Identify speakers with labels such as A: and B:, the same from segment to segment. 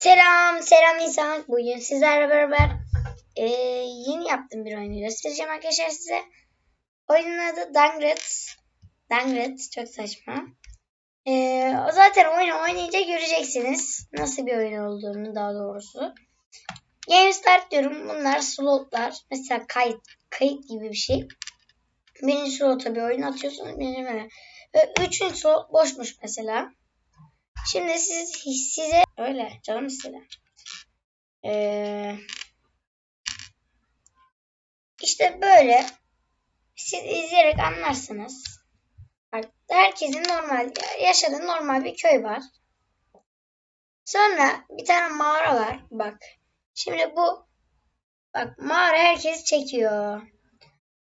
A: Selam, selam insan. Bugün sizlerle beraber eee, yeni yaptığım bir oyunu göstereceğim arkadaşlar size. Oyunun adı Dangret. Dangret çok saçma. Eee, o zaten oyunu oynayınca göreceksiniz. Nasıl bir oyun olduğunu daha doğrusu. Game Start diyorum. Bunlar slotlar. Mesela kayıt, kayıt gibi bir şey. Birinci slota bir oyun atıyorsunuz. Birinci. Ve üçüncü slot boşmuş mesela. Şimdi siz size öyle canım istedi. Ee, işte böyle siz izleyerek anlarsınız. Herkesin normal yaşadığı normal bir köy var. Sonra bir tane mağara var. Bak. Şimdi bu bak mağara herkesi çekiyor.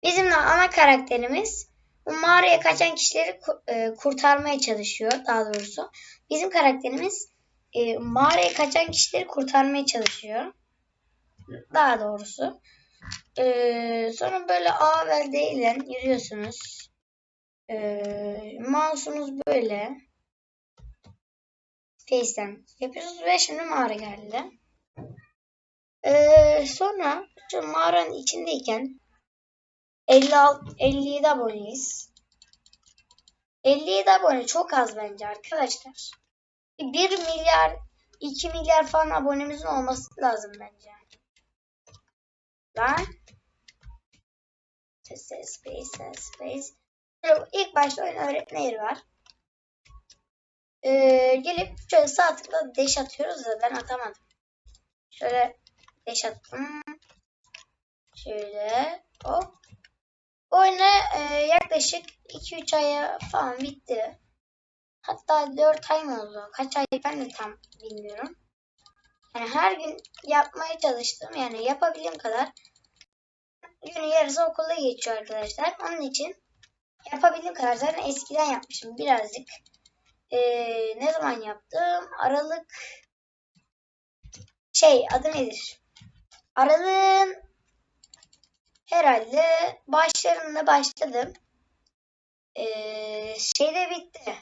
A: Bizim de ana karakterimiz bu mağaraya kaçan kişileri ku- e, kurtarmaya çalışıyor daha doğrusu. Bizim karakterimiz e, mağaraya kaçan kişileri kurtarmaya çalışıyor. Daha doğrusu. E, sonra böyle A ve D ile yürüyorsunuz. E, böyle. Face'ten yapıyorsunuz ve şimdi mağara geldi. E, sonra şu mağaranın içindeyken 56, 57 aboneyiz. 57 abone çok az bence arkadaşlar. 1 milyar 2 milyar falan abonemizin olması lazım bence. Lan. Space, space, space. Şöyle ilk başta oyun öğretme yeri var. Ee, gelip şöyle sağ tıkla deş atıyoruz da ben atamadım. Şöyle deş attım. Şöyle hop. Oyunu e, yaklaşık 2-3 aya falan bitti. Hatta 4 ay mı oldu? Kaç ay ben de tam bilmiyorum. Yani her gün yapmaya çalıştım. Yani yapabildiğim kadar. Günün yarısı okulda geçiyor arkadaşlar. Onun için yapabildiğim kadar zaten eskiden yapmışım birazcık. Ee, ne zaman yaptım? Aralık şey adı nedir? Aralığın herhalde başlarında başladım. Ee, şeyde bitti.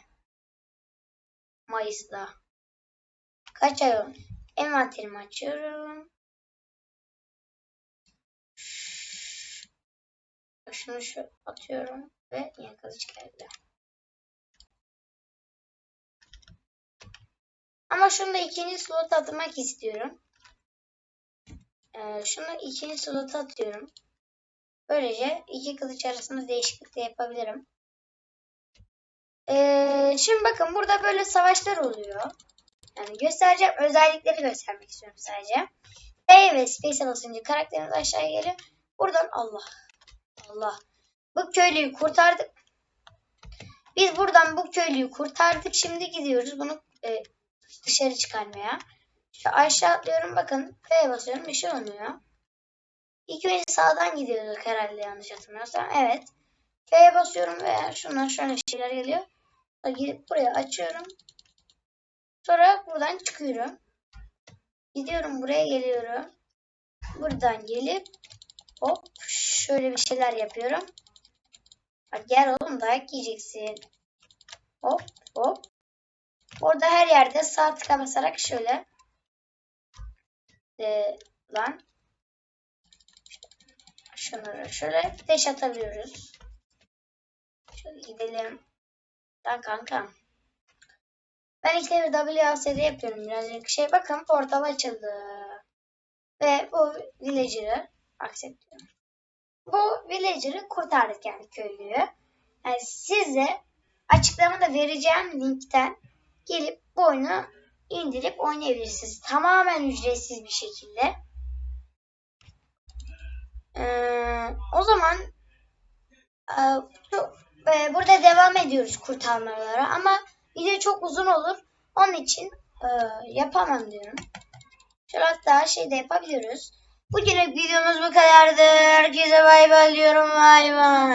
A: Mayıs'ta. Kaç ay olmuş? Envanterimi açıyorum. Şunu şu atıyorum ve yeni kılıç geldi. Ama şunu da ikinci slot atmak istiyorum. Ee, şunu ikinci slota atıyorum. Böylece iki kılıç arasında değişiklik de yapabilirim. Ee, şimdi bakın burada böyle savaşlar oluyor. Yani göstereceğim. Özellikleri göstermek istiyorum sadece. B ve Space'e basınca karakterimiz aşağıya geliyor. Buradan Allah. Allah. Bu köylüyü kurtardık. Biz buradan bu köylüyü kurtardık. Şimdi gidiyoruz bunu e, dışarı çıkarmaya. Şu aşağı atlıyorum. Bakın F'ye basıyorum. Bir şey olmuyor. İlk önce sağdan gidiyorduk herhalde yanlış hatırlamıyorsam. Evet. F'ye basıyorum ve şundan şöyle şeyler geliyor. Gidip buraya açıyorum. Sonra buradan çıkıyorum. Gidiyorum buraya geliyorum. Buradan gelip hop şöyle bir şeyler yapıyorum. Bak gel oğlum dayak yiyeceksin. Hop hop. Orada her yerde sağ tıka basarak şöyle ee, lan şunları şöyle deş atabiliyoruz. Şöyle gidelim. Lan kanka. Ben işte bir WASD yapıyorum birazcık şey. Bakın portal açıldı. Ve bu villager'ı accept diyorum. Bu villager'ı kurtardık yani köylüyü. Yani size açıklamada vereceğim linkten gelip bu oyunu indirip oynayabilirsiniz. Tamamen ücretsiz bir şekilde. Ee, o zaman e, şu, e, burada devam ediyoruz kurtarmalara ama video çok uzun olur. Onun için e, yapamam diyorum. Şöyle hatta şey de yapabiliyoruz. Bugünlük videomuz bu kadardı. Herkese bay bay diyorum. Bay bay.